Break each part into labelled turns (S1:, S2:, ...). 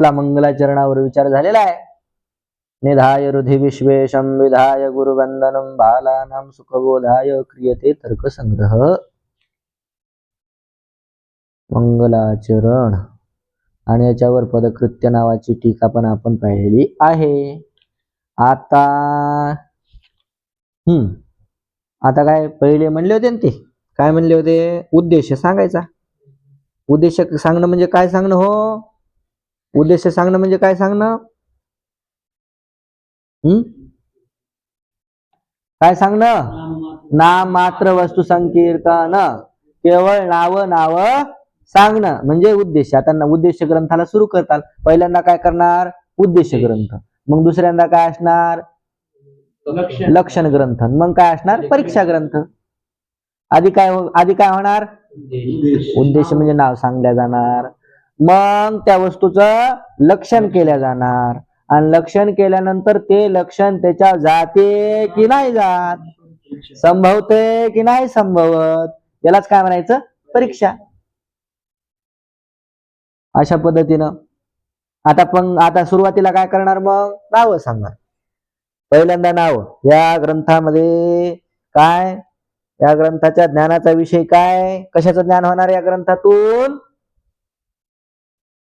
S1: ला मंगलाचरणावर विचार झालेला आहे. निधाय हृदय विश्वेशम विधाय गुरुवंदनम बालानाम सुखबोधाय क्रियते तर्कसंग्रह। मंगलाचरण. आणि याच्यावर पदकृत्य नावाची टीका पण आपण पाहिलेली आहे. आता हम्म आता काय पहिले म्हणले होते ना ते? काय म्हणले होते? उद्देश सांगायचा. उद्देश सांगणं म्हणजे काय सांगणं हो? उद्देश सांगणं म्हणजे काय सांगणं? हम्म? काय सांगणं? नाम मात्र वस्तू संकीर्तन. केवळ नाव नाव सांगणं म्हणजे उद्देश. आता उद्देश ग्रंथाला सुरू करताल. पहिल्यांदा काय करणार? उद्देश ग्रंथ. मग दुसऱ्यांदा काय असणार? लक्षण ग्रंथ. मग काय असणार? परीक्षा ग्रंथ. आधी काय हो- आधी काय होणार? उद्देश म्हणजे नाव सांगल्या जाणार. मग त्या वस्तूचं लक्षण केल्या जाणार. आणि लक्षण केल्यानंतर ते लक्षण त्याच्या जाते की नाही जात? संभवते की नाही संभवत? यालाच काय म्हणायचं? परीक्षा. अशा पद्धतीनं. आता पण आता सुरुवातीला काय करणार मग? नाव सांगणार. पहिल्यांदा नाव. या ग्रंथामध्ये काय? या ग्रंथाच्या ज्ञानाचा विषय काय? कशाचं ज्ञान होणार या ग्रंथातून?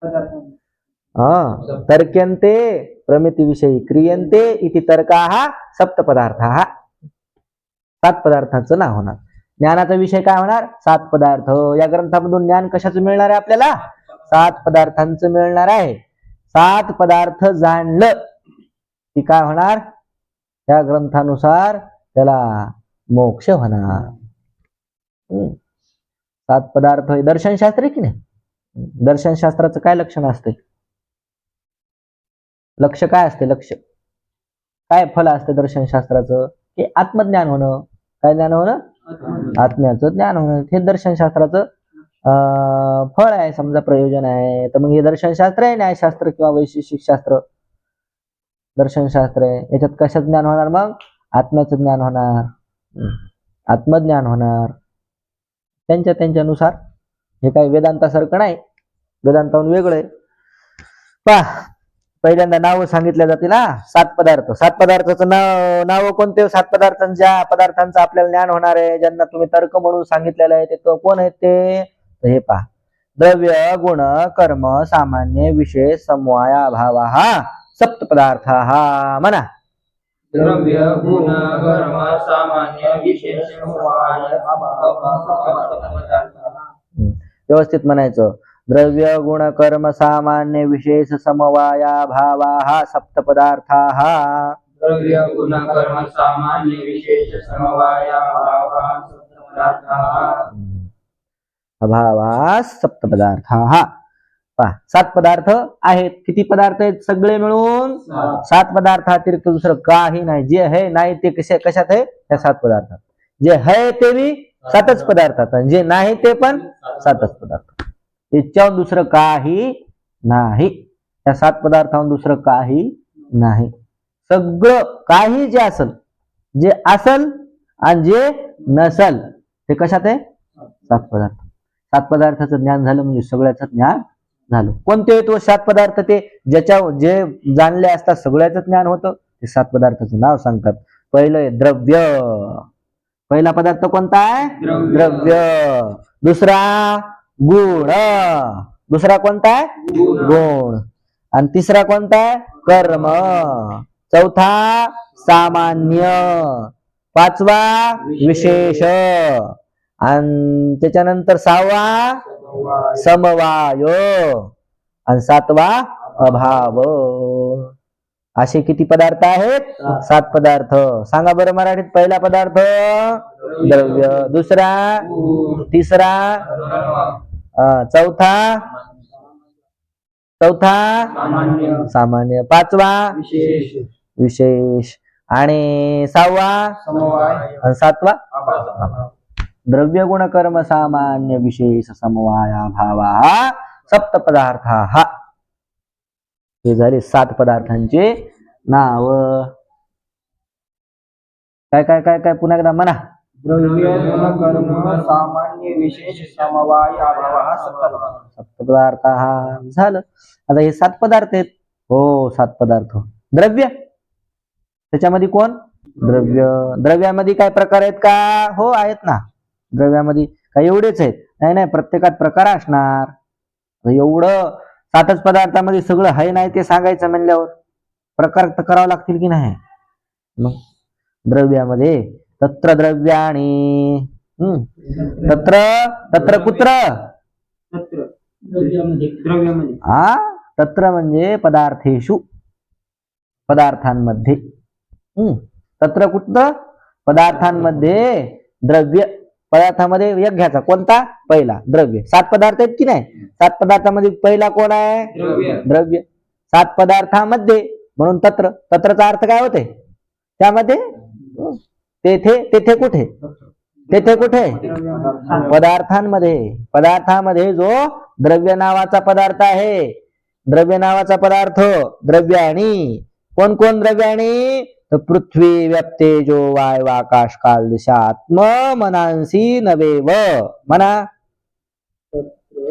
S1: हा प्रमिती प्रमितीविषयी क्रियंते इति तर्का हा सप्त पदार्थ हा सात पदार्थाचं नाव होणार. ज्ञानाचा विषय काय होणार? सात पदार्थ. या ग्रंथामधून ज्ञान कशाचं मिळणार आहे आपल्याला? सात पदार्थांचं मिळणार आहे. सात पदार्थ जाणलं की काय होणार? या ग्रंथानुसार त्याला मोक्ष होणार. सात पदार्थ हे दर्शनशास्त्र की नाही? दर्शनशास्त्राचं काय लक्षण असते? लक्ष काय असते? लक्ष. काय फल असते दर्शनशास्त्राचं की आत्मज्ञान होणं. काय ज्ञान होणं? आत्म्याचं ज्ञान होणं. हे दर्शनशास्त्राचं अं, फळ आहे समजा प्रयोजन आहे. तर मग हे दर्शनशास्त्र आहे न्यायशास्त्र किंवा वैशेषिक शास्त्र? दर्शनशास्त्र आहे. याच्यात कशाचं ज्ञान होणार मग? आत्म्याचं ज्ञान होणार. आत्मज्ञान होणार. त्यांच्या त्यांच्यानुसार हे काय वेदांतासारखं नाही. वेदांताहून वेगळं आहे. पहा पहिल्यांदा नाव सांगितल्या जातील हा. सात पदार्थ. सात पदार्थाचं नाव नाव कोणते? सात पदार्थांच्या पदार्थांचं आपल्याला ज्ञान होणार आहे ज्यांना तुम्ही तर्क म्हणून सांगितलेलं आहे ते कोण आहेत ते? हे पहा. द्रव्य गुण कर्म सामान्य विशेष समवाया भाव हा. सप्त पदार्थ हा. म्हणा.
S2: द्रव्य गुण कर्म सामान्य विशेष समवाय
S1: व्यवस्थित म्हणायचं. द्रव्य गुण कर्म सामान्य विशेष समवाया भावा हा सप्त पदार्थ हा.
S2: द्रव्य गुण कर्म सामान्य विशेष समवाय
S1: अभावास सप्त पदार्थ हा. पहा सात पदार्थ आहेत. किती पदार्थ आहेत सगळे मिळून? सात. पदार्थ अतिरिक्त दुसरं काही नाही. जे आहे नाही ते कशा कशात आहे? त्या सात पदार्थात. जे आहे ते बी सातच पदार्थाचा जे नाही ते पण सातच पदार्थ. याच्यावर दुसरं काही नाही. त्या सात पदार्थाहून दुसरं काही नाही. सगळं काही जे असल जे असल आणि जे नसल ते कशात आहे? सात पदार्थ. सात पदार्थाचं ज्ञान झालं म्हणजे सगळ्याचं ज्ञान झालं. कोणते तो सात पदार्थ ते? ज्याच्या जे जाणले असतात सगळ्याचं ज्ञान होतं ते सात पदार्थाचं नाव सांगतात. पहिलं आहे द्रव्य. पहिला पदार्थ कोणता आहे?
S2: द्रव्य.
S1: दुसरा गुण. दुसरा कोणता आहे?
S2: गुण.
S1: गुण. आणि तिसरा कोणता आहे? कर्म. चौथा सामान्य. पाचवा विशेष. आणि त्याच्यानंतर सहावा समवाय. आणि सातवा अभाव. असे किती पदार्थ आहेत? सात पदार्थ. सांगा बरं मराठीत पहिला पदार्थ. द्रव्य. दुसरा? तिसरा? चौथा? चौथा?
S2: सामान्य.
S1: पाचवा?
S2: विशेष.
S1: विशेष. आणि सहावा? सातवा? द्रव्य गुण कर्म सामान्य विशेष समवाया भावा. सप्त पदार्थ हा. हे झाले सात पदार्थांचे नाव. काय काय काय काय पुन्हा एकदा म्हणा.
S2: सामान्य विशेष समवाय अभाव हा
S1: हा झालं. आता हे सात पदार्थ आहेत. हो सात पदार्थ. द्रव्य? त्याच्यामध्ये कोण? द्रव्य. द्रव्यामध्ये काय प्रकार आहेत का? हो आहेत ना. द्रव्यामध्ये काय एवढेच आहेत. नाही नाही प्रत्येकात प्रकार असणार. एवढं सातच पदार्थामध्ये सगळं आहे नाही ते सांगायचं म्हणल्यावर प्रकार तर करावं लागतील की नाही? मग द्रव्यामध्ये तत्र द्रव्याणी. हम्म. तत्र तत्र कुत्र? हा? तत्र म्हणजे पदार्थेषु पदार्थांमध्ये. हम्म. तत्र कुठं पदार्थांमध्ये द्रव्य. पदार्थामध्ये एक घ्यायचा. कोणता? पहिला द्रव्य. सात पदार्थ आहेत की नाही? सात पदार्थामध्ये पहिला कोण आहे?
S2: द्रव्य.
S1: द्रव्य. सात पदार्थामध्ये म्हणून तत्र. तत्रचा अर्थ काय होते त्यामध्ये तेथे तेथे कुठे? तेथे कुठे? पदार्थांमध्ये. पदार्थामध्ये जो द्रव्य नावाचा पदार्थ आहे. द्रव्य नावाचा पदार्थ द्रव्याणी कोण कोण द्रव्याणी तर पृथ्वी व्यक्तेजो वाय आकाश काल दिशा आत्म मनांसी नवे व म्हणा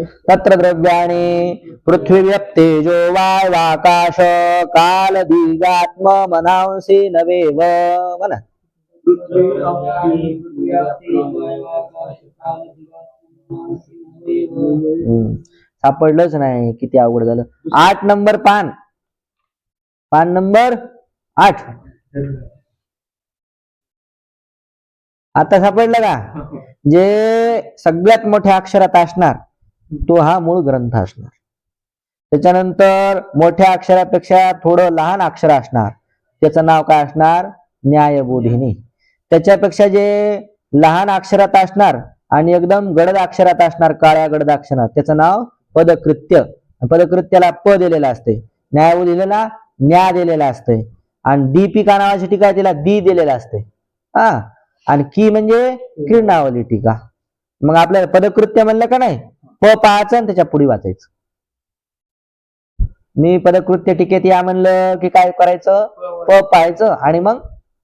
S1: तत्र द्रव्याणी पृथ्वी व्यक्तेजो वाय आकाश काल दिगात्म मनांसी नवे व म्हणा हम्म. सापडलंच नाही किती अवघड झालं. आठ नंबर पान. पान नंबर आठ. आता सापडलं का? जे सगळ्यात मोठ्या अक्षरात असणार. तो हा मूळ ग्रंथ असणार. त्याच्यानंतर मोठ्या अक्षरापेक्षा थोडं लहान अक्षर असणार. त्याचं नाव काय असणार? न्यायबोधिनी. त्याच्यापेक्षा जे लहान अक्षरात असणार आणि एकदम गडद अक्षरात असणार काळ्या गडद अक्षरात त्याचं नाव पदकृत्य. पदकृत्याला प दिलेलं असते न्यायबोधिनीला न्या दिलेला असते आणि दीपिका नावाची टीका तिला दी दिलेला असते हा. आणि की म्हणजे किरणावली टीका. मग आपल्याला पदकृत्य म्हणलं का नाही? प पाहायचं आणि त्याच्या पुढे वाचायचं. मी पदकृत्य टीकेत या म्हणलं की काय करायचं? प पाहायचं आणि मग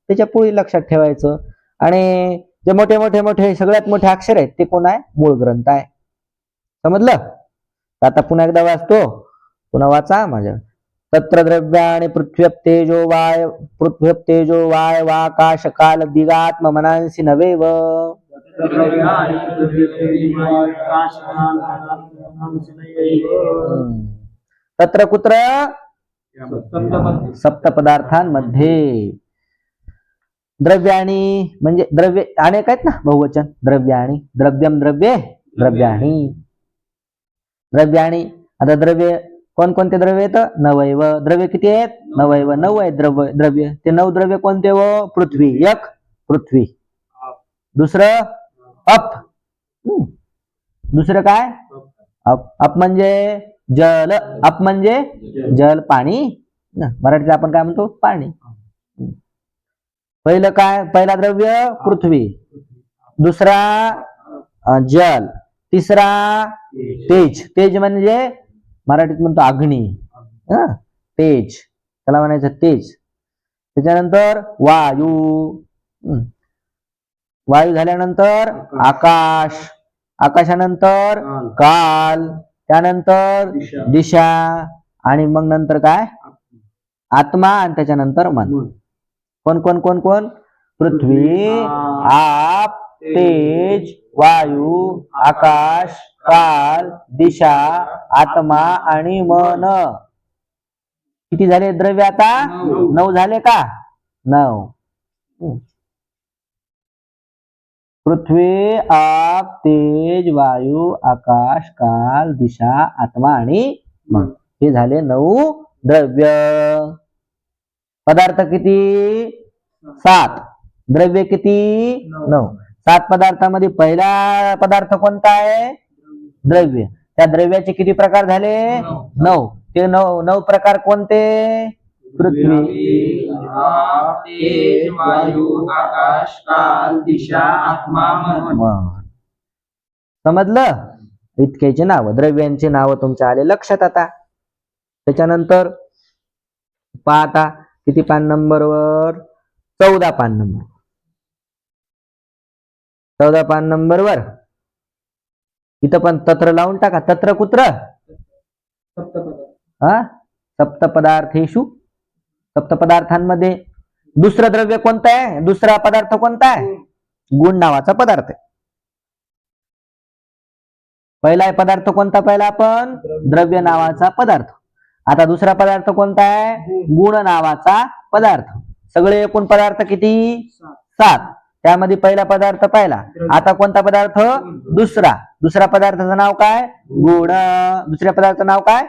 S1: त्याच्या पुढे लक्षात ठेवायचं. आणि जे मोठे मोठे मोठे सगळ्यात मोठे अक्षर आहेत ते कोण आहे? मूळ ग्रंथ आहे. समजलं? आता पुन्हा एकदा वाचतो. पुन्हा वाचा माझ्या. तत्र द्रव्य आणि पृथ्व्य तेजो वाय पृथ्व्य तेजो वाय वाकाश काल दिगात्म मनांसी नवे व तत्र कुत्र? सप्त पदार्थांमध्ये द्रव्याणी म्हणजे द्रव्य अनेक आहेत ना बहुवचन. द्रव्याणी द्रव्यम द्रव्ये द्रव्याणी. द्रव्याणी आता द्रव्य कोणकोणते द्रव्य आहेत? नवैव. द्रव्य किती आहेत? नवैव. नऊ आहेत द्रव्य द्रव्य. ते नऊ द्रव्य कोणते व पृथ्वी. एक पृथ्वी. दुसरं? अप. दुसरं काय? अप. अप म्हणजे जल. अप म्हणजे जल पाणी. मराठीत आपण काय म्हणतो? पाणी. पहिलं काय? पहिला द्रव्य पृथ्वी. दुसरा जल. तिसरा तेज. तेज म्हणजे मराठीत म्हणतो अग्नी. तेज. त्याला म्हणायचं तेज. त्याच्यानंतर वायू. वायू झाल्यानंतर आकाश. आकाशानंतर काल. त्यानंतर दिशा. आणि मग नंतर काय? आत्मा. आणि त्याच्यानंतर मन. कोण कोण कोण कोण? पृथ्वी आप तेज वायू आकाश काल दिशा आत्मा आणि मन. किती झाले द्रव्य आता?
S2: नऊ.
S1: झाले का? नऊ. पृथ्वी आप तेज वायू आकाश काल दिशा आत्मा आणि मन. हे झाले नऊ द्रव्य. पदार्थ किती? सात. द्रव्य किती? नऊ. सात पदार्थामध्ये पहिला पदार्थ कोणता आहे? द्रव्य. त्या द्रव्याचे किती प्रकार झाले.
S2: नऊ.
S1: ते नऊ नऊ प्रकार कोणते? पृथ्वी
S2: तेज वायू आकाश काल दिशा आत्मा मन.
S1: समजलं? इतक्याचे नाव द्रव्यांची नाव तुमच्या आले लक्षात आता. त्याच्यानंतर पाहता किती पान नंबर वर चौदा पान नंबर. चौदा पान नंबर वर इथं पण तत्र लावून टाका. तत्र कुत्र हा? सप्तपदार्थेशु सप्तपदार्थांमध्ये दुसरं द्रव्य कोणतं आहे? दुसरा पदार्थ कोणता आहे? गुण नावाचा पदार्थ आहे. पहिला आहे पदार्थ कोणता? पहिला आपण द्रव्य नावाचा पदार्थ. आता दुसरा पदार्थ कोणता आहे? गुण नावाचा पदार्थ. सगळे एकूण पदार्थ किती? सात. त्यामध्ये पहिला पदार्थ पहिला. आता कोणता पदार्थ? दुसरा. दुसरा पदार्थाचं नाव काय? गुण. दुसऱ्या पदार्थाचं नाव काय?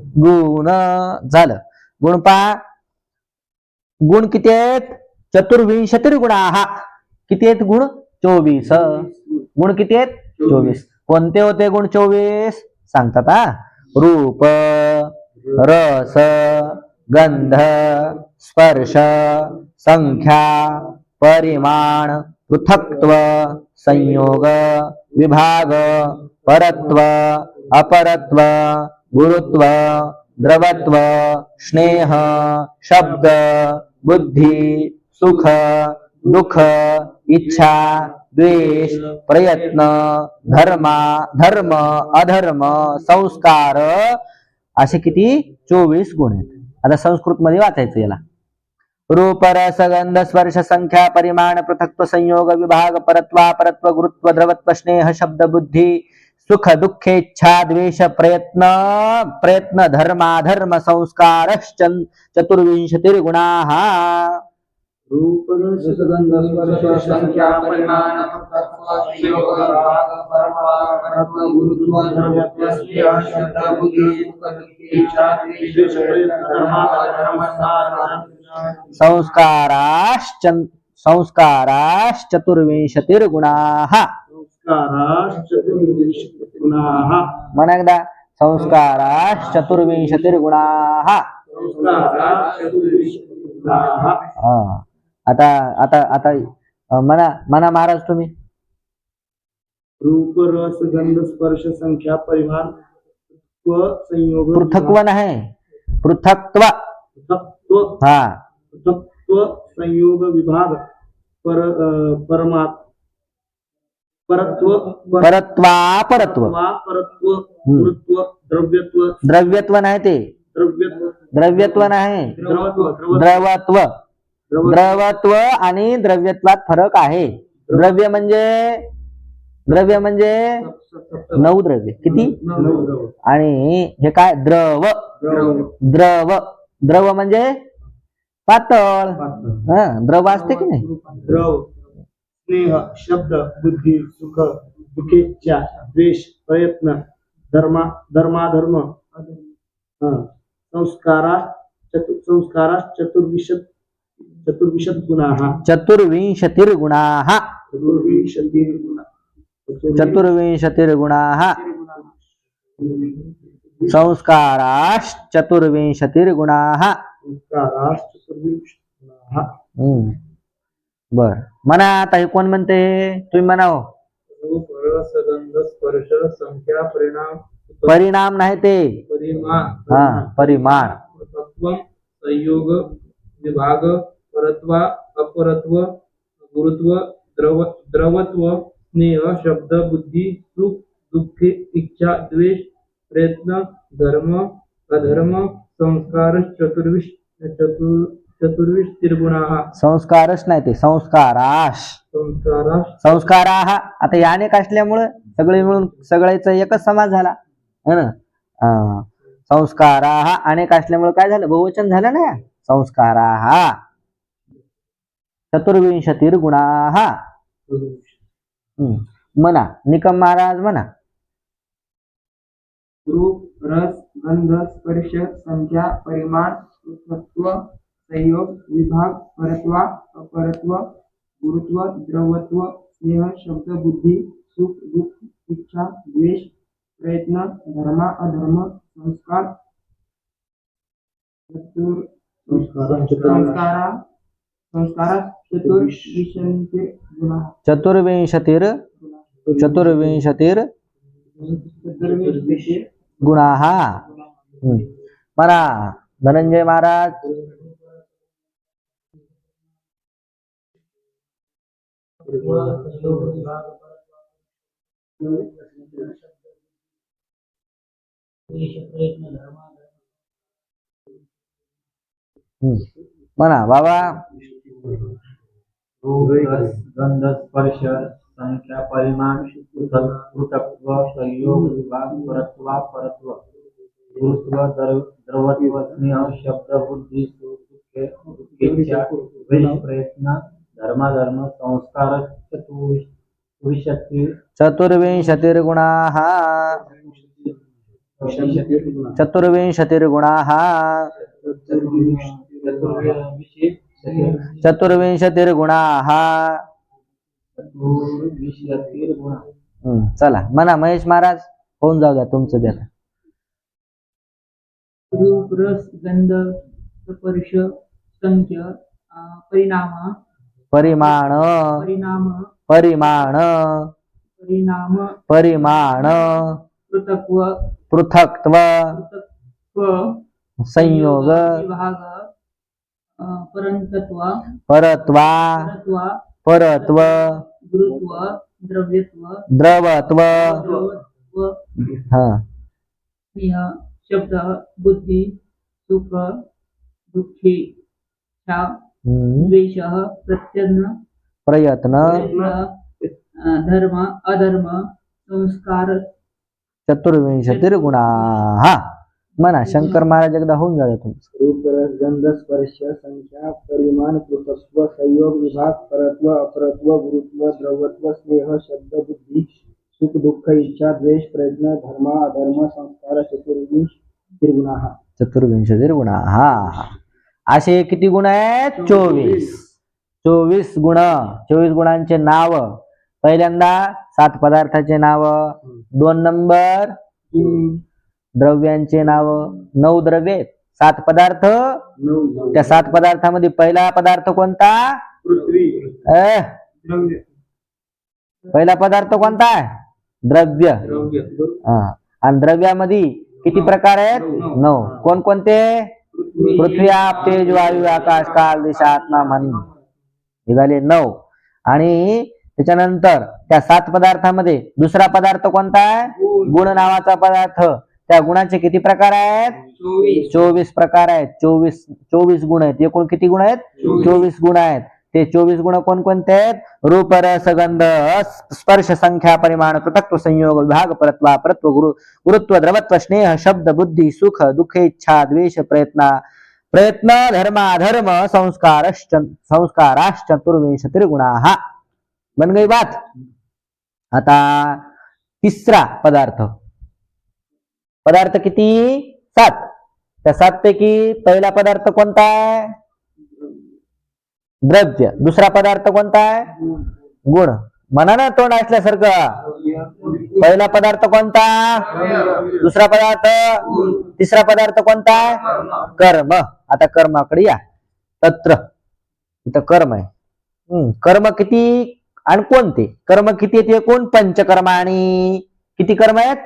S1: गुण. झालं. गुण पहा. गुण किती आहेत? चतुर्विंशती गुणा हा किती आहेत गुण? चोवीस. गुण किती आहेत? चोवीस. कोणते होते गुण चोवीस? सांगतात हा? रूप रस गंध स्पर्श संख्या परिमाण पृथक्त्व संयोग विभाग परत्व अपरत्व गुरुत्व द्रवत्व स्नेह शब्द बुद्धी सुख दुःख इच्छा द्वेष प्रयत्न धर्मा धर्म अधर्म संस्कार असे किती? चोवीस गुण आहेत. आता संस्कृत मध्ये वाचायचं याला. रूप रसगंध स्पर्श संख्या परिमाण पृथक्व संयोग विभाग परत्वा परत्व गुरुत्व द्रवत्व स्नेह शब्द बुद्धी सुख दुःखेच्छा द्वेष प्रयत्न प्रयत्न धर्माधर्म संस्कार चतुर्विंशतिर्गुणा।
S2: संख्या परिमाण योग विभाग परत्वा परत्व गुरुत्व द्रव्यत्व स्नेह शब्द बुद्धि सुख दुःख इच्छा द्वेष धर्म अधर्म
S1: संस्काराश्च संस्काराश्चतुर्विंशतिर्गुणा।
S3: संस्काराश्चतुर्विंशतिगुणाः
S1: म्हणा एकदा संस्काराश्चतुर्विंशतिर्गुणा
S3: संस्काराश्चतुर्विंशतिगुणाः
S1: हा. आता आता आता म्हणा म्हणा महाराज तुम्ही?
S3: रूप रस गंध स्पर्श संख्या परिमाण संयोग
S1: पृथक्व नाही पृथक्त्व।
S3: पृथक्त्व।
S1: हा।
S3: पृथक्त्व संयोग विभाग पर अं, परमात् परत्व पर-
S1: परत्वा परत्व.
S3: परत्व गुरुत्व द्रव्यत्व.
S1: द्रव्यत्व नाही ते.
S3: द्रव्यत्व.
S1: द्रव्यत्व नाही.
S3: द्रवत्व. द्रवत्व.
S1: आणि द्रव्यत्वात फरक आहे. द्रव्य म्हणजे द्रव्य म्हणजे नऊ द्रव्य. किती? आणि हे काय? द्रव.
S3: द्रव.
S1: द्रव. द्रव म्हणजे पातळ. हा द्रव असते की नाही?
S3: द्रव. स्नेह शब्द बुद्धी सुख दुःखेच्छा द्वेष प्रयत्न धर्मा धर्माधर्म. संस्कारा चतु संस्कारा चतुर्विशत चतुर्विशत गुणाः
S1: चतुर्विंशतिर्गुणा
S3: चतुर्विंशती गुणा
S1: चतुर्विंशतिर्गुणा संस्काराश्चतुर्विंशतिर्गुणा
S3: संस्कारा चतुर्विंशती गुणाः
S1: हम्म बर म्हणा आता हे कोण म्हणते? तुम्ही म्हणाव.
S2: रूप रस गंध स्पर्श संख्या परिणाम
S1: परिणाम नाही ते.
S2: परिमाण
S1: हा परिमाण.
S2: तत्व संयोग विभाग परत्वा अपरत्व गुरुत्व द्रव द्रवत्व स्नेह शब्द बुद्धी सुख दुःख इच्छा द्वेष प्रयत्न धर्म अधर्म संस्कार चतुर्विश चतुर चतुर्विश तिर्गुणा।
S1: संस्कारच नाही ते संस्काराश.
S2: संस्कारा
S1: संस्कारा. आता या अनेक असल्यामुळं सगळे मिळून सगळ्याचा एकच समाज झाला. है ना? अं, संस्कारा. हा अनेक असल्यामुळे काय झालं? बहुवचन झालं ना? संस्कारा. हा चतुर्विंशतिर्गुणा हा म्हणा निकम महाराज म्हणा
S4: रूप रस गंध स्पर्श संख्या परिमाण संयोग विभाग परत्वा अपरत्व गुरुत्व द्रवत्व स्नेह शब्द बुद्धी सुख दुःख इच्छा द्वेष प्रयत्न धर्म अधर्म संस्कार
S1: चतुर्विंशतिर चतुर्विंशतिर
S4: चतुर्विशे
S1: गुणा। धनंजय महाराज। म्हणा बाबा
S5: गंध स्पर्श संख्या परिमाण पृथक संयोग विभाग परत्व परत्व गुरुत्व द्रवत्व स्नेह शब्द बुद्धी सुख दुःखे प्रयत्न धर्माधर्म संस्कार चतुर्विशती
S1: चतुर्विंशतिर्गुणा। चतुर्विंशतिर्गुणा। चला म्हणा महेश महाराज होऊन जाऊ द्या तुमचं आता.
S6: रूप रस गंध स्पर्श संख्य अं, परिणाम
S1: परिमाण
S6: परिणाम
S1: परिमाण
S6: परिणाम
S1: परिमाण
S6: पृथक्व
S1: पृथक्त्व संयोग
S6: विभाग परंतत्व
S1: परत्वा
S6: परत्व गुरुत्व द्रव्यत्व
S1: द्रवत्व
S6: शब्द बुद्धी सुख दुःखी. द्वेष प्रत्यन्न
S1: प्रयत्न
S6: धर्म अधर्म संस्कार
S1: चतुर्विंशतिर्गुणा। हा म्हणा शंकर महाराज एकदा होऊन द्या तुमचं
S3: रूप रस गंध स्पर्श संख्या परिमाण पृथस्व संयोग विभाग परत्व अपरत्व गुरुत्व द्रवत्व स्नेह शब्द बुद्धी सुख दुःख इच्छा द्वेष प्रयत्न धर्म अधर्म संस्कार चतुर्विंश त्रिगुणा।
S1: चतुर्विंशतिर्गुणा। हा असे किती गुण आहेत? चोवीस. चोवीस. गुण. चोवीस गुणांचे नाव. पहिल्यांदा सात पदार्थाचे नाव. दोन नंबर. द्रव्यांचे नाव. नऊ द्रव्य. सात पदार्थ. त्या सात पदार्थामध्ये पहिला पदार्थ कोणता? पहिला पदार्थ कोणता? आहे द्रव्य. आणि द्रव्यामध्ये किती प्रकार आहेत? नऊ. कोणकोणते? पृथ्वी आप तेज वायू आकाश काल दिशा आत्मा मन. हे झाले नऊ. आणि त्याच्यानंतर त्या सात पदार्थामध्ये दुसरा पदार्थ कोणता आहे? गुण. नावाचा पदार्थ. त्या गुणाचे किती प्रकार आहेत?
S6: चोवीस.
S1: चोवीस प्रकार आहेत. चोवीस चोवीस गुण आहेत. एकूण किती गुण आहेत? चोवीस गुण आहेत. ते चोवीस गुण कोणकोणते आहेत? रूप रसगंध स्पर्श संख्या परिमाण पृथक्व संयोग विभाग परत्वा परत्व गुरु गुरुत्व द्रवत्व स्नेह शब्द बुद्धी सुख दुःख इच्छा द्वेष प्रयत्न प्रयत्न धर्माधर्म संस्कार संस्काराश्च चतुर्विंशतिर्गुणा बन गई बात? आता तिसरा पदार्थ। पदार्थ किती? सात। त्या सात पैकी पहिला पदार्थ कोणता आहे? द्रव्य. दुसरा पदार्थ कोणता आहे? गुण. म्हणा ना तोंड असल्यासारखं. पहिला पदार्थ कोणता? दुसरा पदार्थ? तिसरा पदार्थ कोणता आहे? कर्म. आता कर्माकडे या. तत्र. इथं कर्म आहे. कर्म किती आणि कोणते? कर्म किती आहेत एकूण? पंचकर्म आणि किती कर्म आहेत?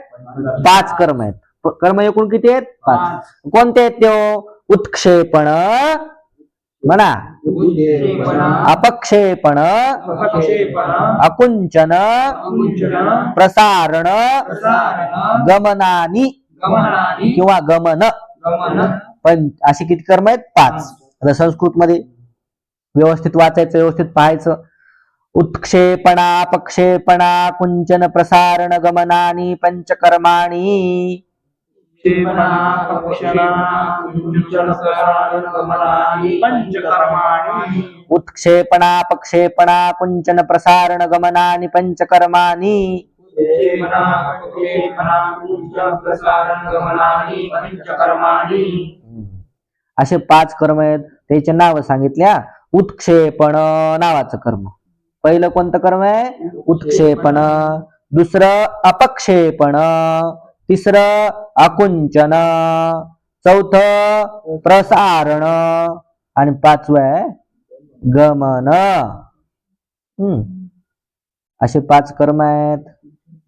S1: पाच कर्म आहेत. कर्म एकूण किती आहेत? पाच. कोणते आहेत ते हो? उत्क्षेपण म्हणा. अपक्षेपण. अकुंचन. प्रसारण. गमनानी. किंवा गमन. पण असे किती कर्म आहेत? पाच. आता संस्कृत मध्ये व्यवस्थित वाचायचं व्यवस्थित पाहायचं. उत्क्षेपणा अपक्षेपणा कुंचन प्रसारण गमनानी पंचकर्माणि. उत्क्षेपणा अपक्षेपणा कुंचन प्रसारण गमनानी पंचकर्माणि असे पाच कर्म आहेत त्याचे नाव सांगितल्या उत्क्षेपण नावाचं कर्म. पहिलं कोणतं कर्म आहे? उत्क्षेपण. दुसरं अपक्षेपण. तिसरं अकुंचन चौथं प्रसारण आणि पाचवं आहे गमन. हम्म. असे पाच कर्म आहेत.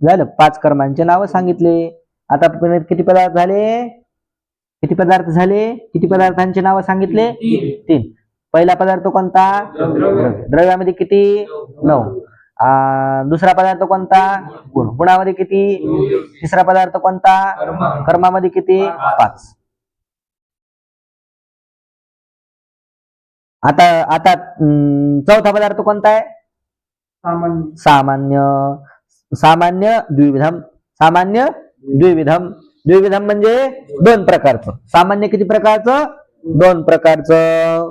S1: झालं पाच कर्मांचे नाव सांगितले. आता किती पदार्थ झाले? किती पदार्थ झाले? किती पदार्थांचे नाव सांगितले? तीन. पहिला पदार्थ कोणता? द्रव्य. द्रव्यामध्ये किती? नऊ. दुसरा पदार्थ कोणता? गुण. गुणामध्ये किती? तिसरा पदार्थ कोणता? कर्मामध्ये किती? पाच. आता आता चौथा पदार्थ कोणता आहे?
S3: सामान्य.
S1: सामान्य. सामान्य द्विविधम. सामान्य द्विविधम. द्विविधम म्हणजे दोन प्रकारचं. सामान्य किती प्रकारचं? दोन प्रकारचं.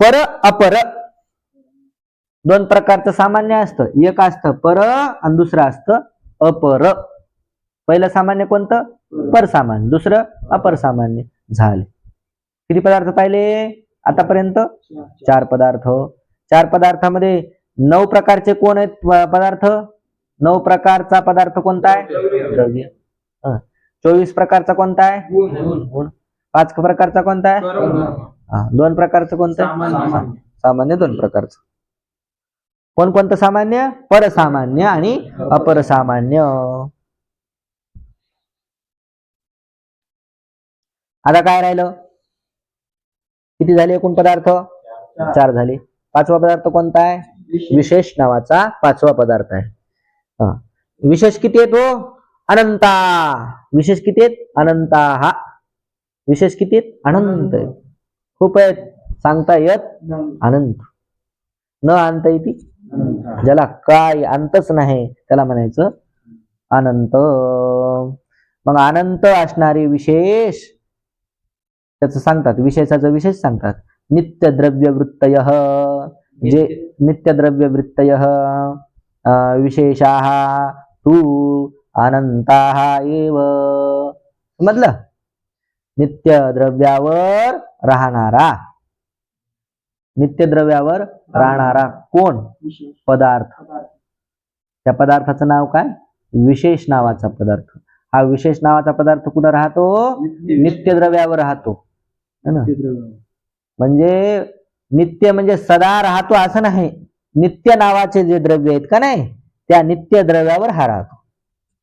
S1: पर अपर दोन प्रकारचं सामान्य असतं. एक असतं पर आणि दुसरं असतं अपर. पहिलं सामान्य कोणतं? परसामान्य. दुसरं अपर सामान्य झाले. किती पदार्थ पाहिले आतापर्यंत? चार पदार्थ. चार पदार्थामध्ये नऊ प्रकारचे कोण आहेत पदार्थ? नऊ प्रकारचा पदार्थ कोणता आहे? द्रव्य. चोवीस प्रकारचा कोणता आहे? पाच प्रकारचा कोणता आहे? दोन प्रकारचं कोणतं? सामान्य दोन प्रकारचं. कोणकोणतं सामान्य? परसामान्य आणि अपरसामान्य. आता काय राहिलं? किती झाले एकूण पदार्थ? चार झाले. पाचवा पदार्थ कोणता आहे? विशेष नावाचा पाचवा पदार्थ आहे. हा. विशेष किती येतो अनंता. विशेष किती आहेत? अनंता. हा. विशेष किती आहेत? अनंत खूप आहेत. सांगता येत अनंत. न आणता येते. ज्याला काय अंतच नाही त्याला म्हणायचं अनंत. मग अनंत असणारे विशेष त्याचं सांगतात विशेषाचं विशेष सांगतात. नित्य द्रव्य वृत्तय जे नित्य. द्रव्य वृत्तय विशेषा तू अनंता एव. समजलं? नित्य द्रव्यावर राहणारा. नित्य द्रव्यावर राहणारा कोण? पदार्थ. त्या पदार्थाचं नाव काय? विशेष नावाचा पदार्थ. हा विशेष नावाचा पदार्थ कुठं राहतो? नित्य द्रव्यावर राहतो. म्हणजे नित्य म्हणजे सदा राहतो असं नाही. नित्य नावाचे जे द्रव्य आहेत का नाही त्या नित्य द्रव्यावर हा राहतो.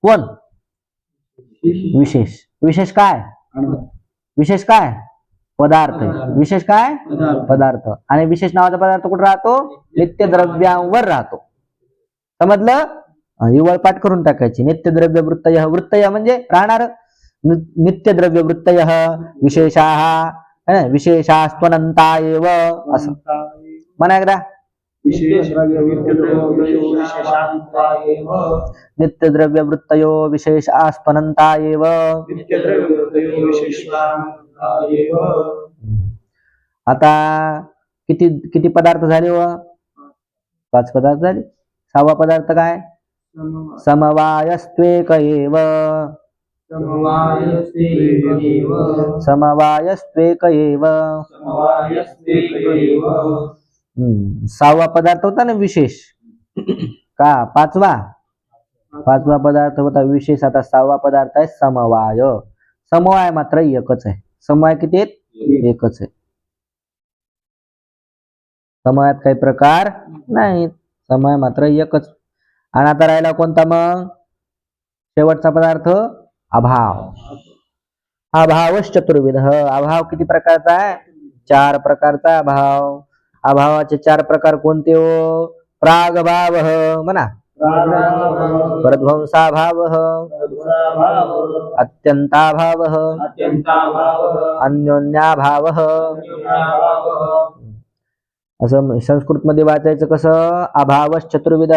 S1: कोण? विशेष. विशेष. काय? विशेष काय? पदार्थ. विशेष काय? पदार्थ. आणि विशेष नावाचा पदार्थ कुठं राहतो? नित्य द्रव्यांवर राहतो. समजलं? अं, ही वळपाट करून टाकायची. नित्य द्रव्य वृत्तय. वृत्तय म्हणजे राहणार? नित्य द्रव्य वृत्तय. विशेषा. विशेषास्त्वनंता एव असं. म्हणा एकदा. नित्य द्रव्य वृत्तयो. विशेष आस्पनंता एव आता किती किती पदार्थ झाले व? पाच पदार्थ झाले. सहावा पदार्थ काय? समवायस्त्वेक एव समवायस्त्वेक एव सहावा पदार्थ होता ना विशेष. का? पाचवा? पाचवा पदार्थ होता विशेष. आता सहावा पदार्थ आहे समवाय. समवाय मात्र एकच आहे. समवाय किती आहेत? एकच आहे. समवायात काही प्रकार नाही समवाय मात्र एकच. आणि आता राहिला कोणता मग? शेवटचा पदार्थ अभाव. अभावच चतुर्विध. अभाव किती प्रकारचा आहे? चार प्रकारचा अभाव. अभावाचे चार प्रकार कोणते हो? प्रागभाव म्हणा. प्रध्वंसाभाव अत्यंताभाव अन्योन्याभाव। असं संस्कृत मध्ये वाचायचं कसं? अभावच चतुर्विध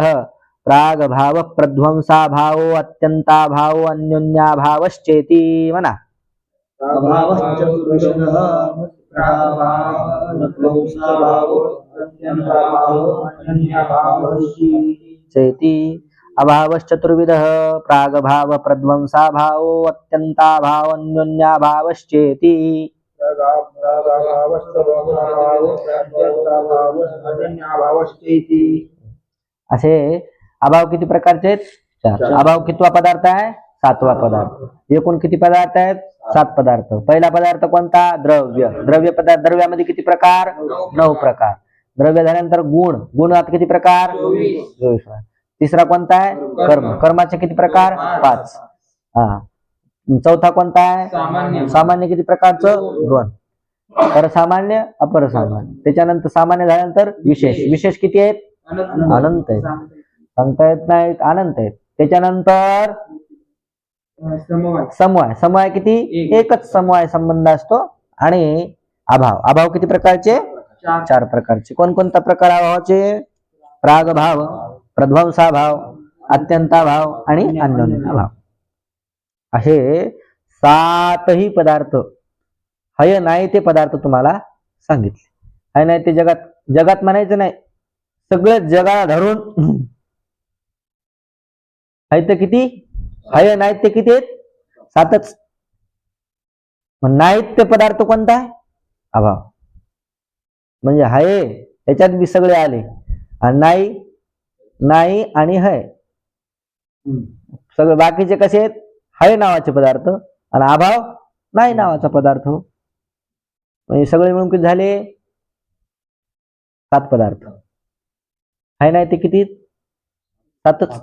S1: प्रागभाव प्रध्वंसाभाव अत्यंताभाव अन्योन्याभावश्चेती म्हणा चेती अभावश्चतुर्विध प्रागभाव प्रध्वंसाभाव अत्यंताभाव अन्योन्याभावश्चेती असे अभाव किती प्रकारचे आहेत? चार. अभाव कितवा पदार्थ आहे? सातवा पदार्थ. एकूण किती पदार्थ आहेत? सात. पदार्थ. पहिला पदार्थ कोणता? द्रव्य. द्रव्य पदार्थ द्रव्यामध्ये किती प्रकार? नऊ प्रकार. द्रव्य झाल्यानंतर गुण. गुणात किती प्रकार? चोवीस. तिसरा कोणता आहे? कर्म. कर्माचे किती प्रकार? पाच. हा. चौथा कोणता आहे? सामान्य. किती प्रकारचं? दोन. परसामान्य अपरसामान्य. त्याच्यानंतर सामान्य झाल्यानंतर विशेष. विशेष. किती आहेत? अनंत. आहेत. सांगता येत नाहीत. अनंत आहेत. त्याच्यानंतर समवाय. समवाय किती?
S3: एक.
S1: एकच समवाय संबंध असतो आणि अभाव. अभाव किती प्रकारचे? चार. प्रकारचे. कोणकोणता प्रकार अभावाचे प्रागभाव प्रध्वंसाभाव अत्यंताभाव आणि अन्योन्याभाव असे सातही पदार्थ. हय नाही ते पदार्थ तुम्हाला सांगितले. हय नाही ते जगात जगात म्हणायचं नाही. सगळं जगाला धरून. हय तर किती? हय नाहीत ते किती आहेत? सातच. मग नाहीत ते पदार्थ कोणता? आहे अभाव. म्हणजे हाय याच्यात बी सगळे आले. आणि नाही नाही आणि हय. सगळे बाकीचे कसे आहेत? हय नावाचे पदार्थ. आणि अभाव नाही नावाचा पदार्थ. म्हणजे सगळे मिळून किती झाले? सात पदार्थ. हाय नाही ते किती? सातच.